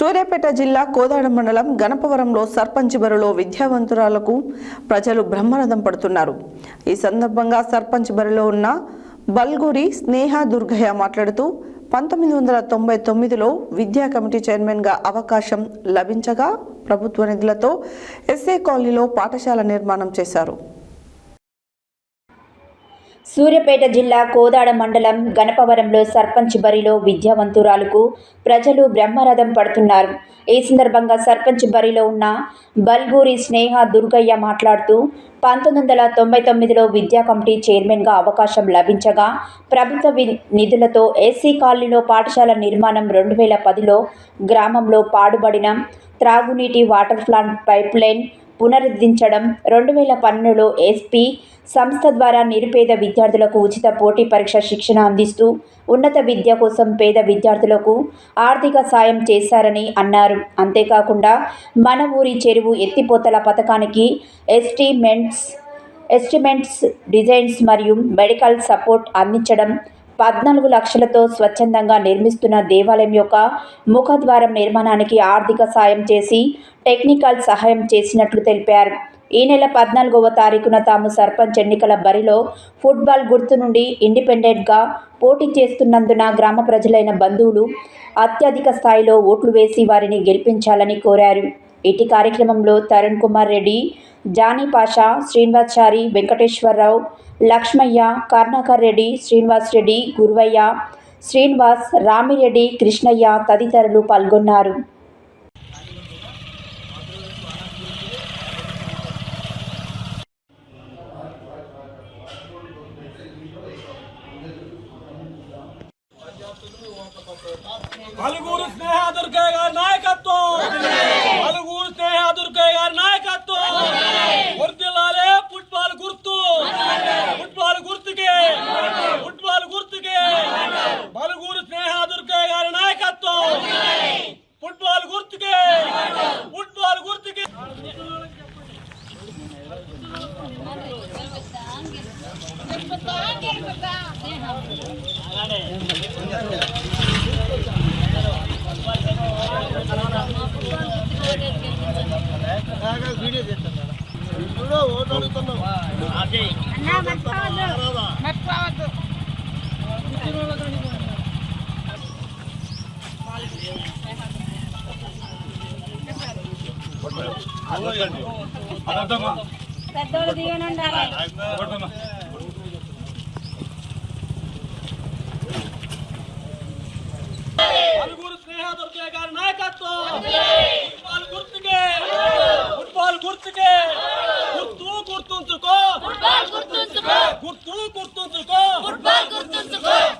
సూర్యాపేట జిల్లా కోదాడ మండలం గణపవరంలో సర్పంచ్ బరిలో విద్యావంతురాలకు ప్రజలు బ్రహ్మరథం పడుతున్నారు. ఈ సందర్భంగా సర్పంచ్ బరిలో ఉన్న బల్గూరి స్నేహ దుర్గయ్య మాట్లాడుతూ పంతొమ్మిది వందల తొంభై తొమ్మిదిలో విద్యా కమిటీ చైర్మన్గా అవకాశం లభించగా ప్రభుత్వ నిధులతో ఎస్ఏ కాలనీలో పాఠశాల నిర్మాణం చేశారు. సూర్యాపేట జిల్లా కోదాడ మండలం గణపవరంలో సర్పంచ్ బరిలో విద్యావంతురాలకు ప్రజలు బ్రహ్మరథం పడుతున్నారు. ఈ సందర్భంగా సర్పంచ్ బరిలో ఉన్న బల్గూరి స్నేహ దుర్గయ్య మాట్లాడుతూ పంతొమ్మిది వందల తొంభై తొమ్మిదిలో విద్యా కమిటీ చైర్మన్గా అవకాశం లభించగా ప్రభుత్వ వి- నిధులతో ఎస్సీ కాలనీలో పాఠశాల నిర్మాణం రెండు వేల పదిలో గ్రామంలో పాడుబడిన త్రాగునీటి వాటర్ ప్లాంట్ పైప్ లైన్ పునరుద్ధరించడం. రెండు వేల పన్నెండులో ఎస్పీ సంస్థ ద్వారా నిరుపేద విద్యార్థులకు ఉచిత పోటీ పరీక్ష శిక్షణ అందిస్తూ ఉన్నత విద్య కోసం పేద విద్యార్థులకు ఆర్థిక సాయం చేశారని అన్నారు. అంతేకాకుండా మన ఊరి చెరువు ఎత్తిపోతల పథకానికి ఎస్టిమెంట్స్ ఎస్టిమెంట్స్ డిజైన్స్ మరియు మెడికల్ సపోర్ట్ అందించడం పద్నాలుగు లక్షలతో స్వచ్ఛందంగా నిర్మిస్తున్న దేవాలయం యొక్క ముఖద్వారం నిర్మాణానికి ఆర్థిక సాయం చేసి టెక్నికల్ సహాయం చేసినట్లు తెలిపారు. ఈ నెల పద్నాలుగవ తారీఖున తాము సర్పంచ్ ఎన్నికల బరిలో ఫుట్బాల్ గుర్తు నుండి ఇండిపెండెంట్గా పోటీ చేస్తున్నందున గ్రామ ప్రజలైన బంధువులు అత్యధిక స్థాయిలో ఓట్లు వేసి వారిని గెలిపించాలని కోరారు. ఇటీ కార్యక్రమంలో తరుణ్ కుమార్ రెడ్డి జానీ పాషా శ్రీనివాసారి వెంకటేశ్వరరావు లక్ష్మయ్య కర్ణాకర్ రెడ్డి శ్రీనివాస్ రెడ్డి గురువయ్య శ్రీనివాస్ రామిరెడ్డి కృష్ణయ్య తదితరులు పాల్గొన్నారు. పలుగురు స్నేహ దుర్గయ్య గారి నాయకత్వం పలుగురు స్నేహ దుర్గయ్య గారి నాయకత్వం వర్దిల్లాలే ఫుట్బాల్ గుర్తు ఫుట్బాల్ గుర్తుకే ఫుట్బాల్ గుర్తుకే పలుగురు స్నేహ దుర్గయ్య గారి నాయకత్వం ఫుట్బాల్ గుర్తుకే ఫుట్బాల్ గుర్తుకే పెద్దోళ్ళు దిగని ఉండాలి. పలుగురు స్నేహ దుర్గయ్య గారి నాయకత్వం ఫుట్బాల్ గుర్తుకే ఫుట్బాల్ గుర్తుకే గుర్తు గుర్తుంచుకో గుర్తు గుర్తుంచుకో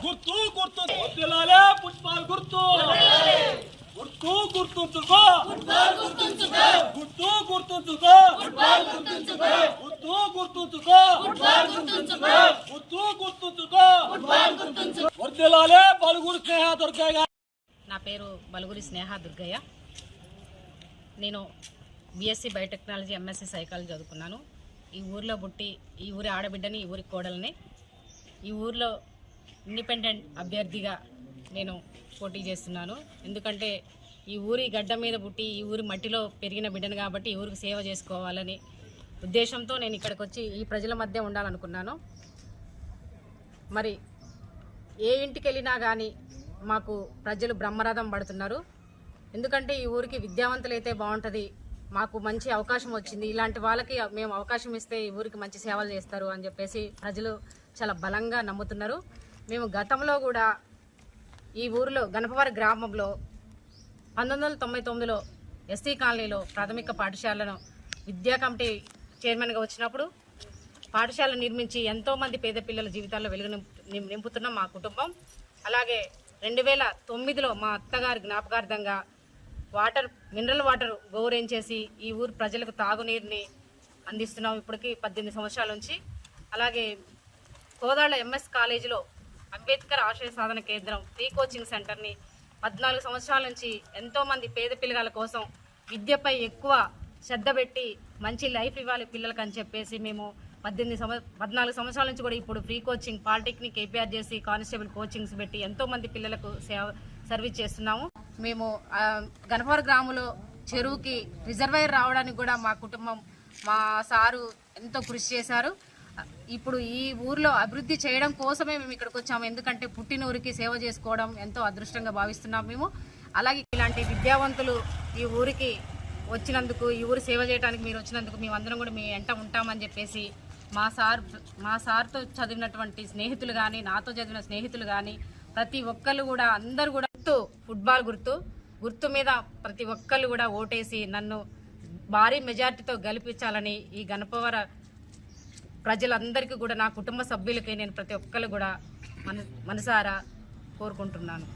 గుర్తు గుర్తు గుర్తులాలే ఫుట్బాల్ గుర్తు గుర్తు గుర్తుంచుకో గుర్తు గుర్తుంచుకో గుర్తు గుర్తుంచుకో గుర్తు గుర్తుంచుకో వర్దిల్లాలే పలుగురు స్నేహ దుర్గయ్య గారి నా పేరు బలుగురి స్నేహ దుర్గయ్య. నేను బీఎస్సీ బయోటెక్నాలజీ ఎంఎస్సీ సైకాలజీ చదువుకున్నాను. ఈ ఊర్లో పుట్టి ఈ ఊరి ఆడబిడ్డని ఈ ఊరి కోడల్ని ఈ ఊర్లో ఇండిపెండెంట్ అభ్యర్థిగా నేను పోటీ చేస్తున్నాను. ఎందుకంటే ఈ ఊరి గడ్డ మీద పుట్టి ఈ ఊరి మట్టిలో పెరిగిన బిడ్డను కాబట్టి ఈ ఊరికి సేవ చేసుకోవాలని ఉద్దేశంతో నేను ఇక్కడికి వచ్చి ఈ ప్రజల మధ్య ఉండాలనుకున్నాను. మరి ఏ ఇంటికి వెళ్ళినా కానీ మాకు ప్రజలు బ్రహ్మరథం పడుతున్నారు. ఎందుకంటే ఈ ఊరికి విద్యావంతులు అయితే బాగుంటుంది. మాకు మంచి అవకాశం వచ్చింది. ఇలాంటి వాళ్ళకి మేము అవకాశం ఇస్తే ఈ ఊరికి మంచి సేవలు చేస్తారు అని చెప్పేసి ప్రజలు చాలా బలంగా నమ్ముతున్నారు. మేము గతంలో కూడా ఈ ఊరిలో గణపవారి గ్రామంలో పంతొమ్మిది వందల తొంభై తొమ్మిదిలో ఎస్సీ కాలనీలో ప్రాథమిక పాఠశాలను విద్యా కమిటీ చైర్మన్గా వచ్చినప్పుడు పాఠశాల నిర్మించి ఎంతోమంది పేద పిల్లల జీవితాల్లో వెలుగు నింపు- నింపుతున్న మా కుటుంబం. అలాగే రెండు వేల తొమ్మిదిలో మా అత్తగారి జ్ఞాపకార్థంగా వాటర్ మినరల్ వాటర్ గౌరవించేసి ఈ ఊరు ప్రజలకు తాగునీరుని అందిస్తున్నాం ఇప్పటికి పద్దెనిమిది సంవత్సరాల నుంచి. అలాగే కోదాళ్ళ ఎంఎస్ కాలేజీలో అంబేద్కర్ ఆశయ సాధన కేంద్రం ఫ్రీ కోచింగ్ సెంటర్ని పద్నాలుగు సంవత్సరాల నుంచి ఎంతోమంది పేద పిల్లల కోసం విద్యపై ఎక్కువ శ్రద్ధ పెట్టి మంచి లైఫ్ ఇవ్వాలి పిల్లలకు అని చెప్పేసి మేము పద్దెనిమిది సంవ పద్నాలుగు సంవత్సరాల నుంచి కూడా ఇప్పుడు ఫ్రీ కోచింగ్ పాలిటెక్నిక్ ఏపీఆర్ చేసి కానిస్టేబుల్ కోచింగ్స్ పెట్టి ఎంతోమంది పిల్లలకు సేవ సర్వీస్ చేస్తున్నాము. మేము గణపవర గ్రాములో గ్రామంలో చెరువుకి రిజర్వాయర్ రావడానికి కూడా మా కుటుంబం మా సారు ఎంతో కృషి చేశారు. ఇప్పుడు ఈ ఊర్లో అభివృద్ధి చేయడం కోసమే మేము ఇక్కడికి వచ్చాము. ఎందుకంటే పుట్టిన ఊరికి సేవ చేసుకోవడం ఎంతో అదృష్టంగా భావిస్తున్నాం మేము. అలాగే ఇలాంటి విద్యావంతులు ఈ ఊరికి వచ్చినందుకు ఈ ఊరు సేవ చేయడానికి మీరు వచ్చినందుకు మేమందరం కూడా మీ వెంట ఉంటామని చెప్పేసి మా సార్ మా సార్తో చదివినటువంటి స్నేహితులు కానీ నాతో చదివిన స్నేహితులు కానీ ప్రతి ఒక్కళ్ళు కూడా అందరూ కూడా గుర్తు ఫుట్బాల్ గుర్తు గుర్తు మీద ప్రతి ఒక్కళ్ళు కూడా ఓటేసి నన్ను భారీ మెజార్టీతో గెలిపించాలని ఈ గణపవర ప్రజలందరికీ కూడా నా కుటుంబ సభ్యులకి నేను ప్రతి ఒక్కరు కూడా మన మనసారా కోరుకుంటున్నాను.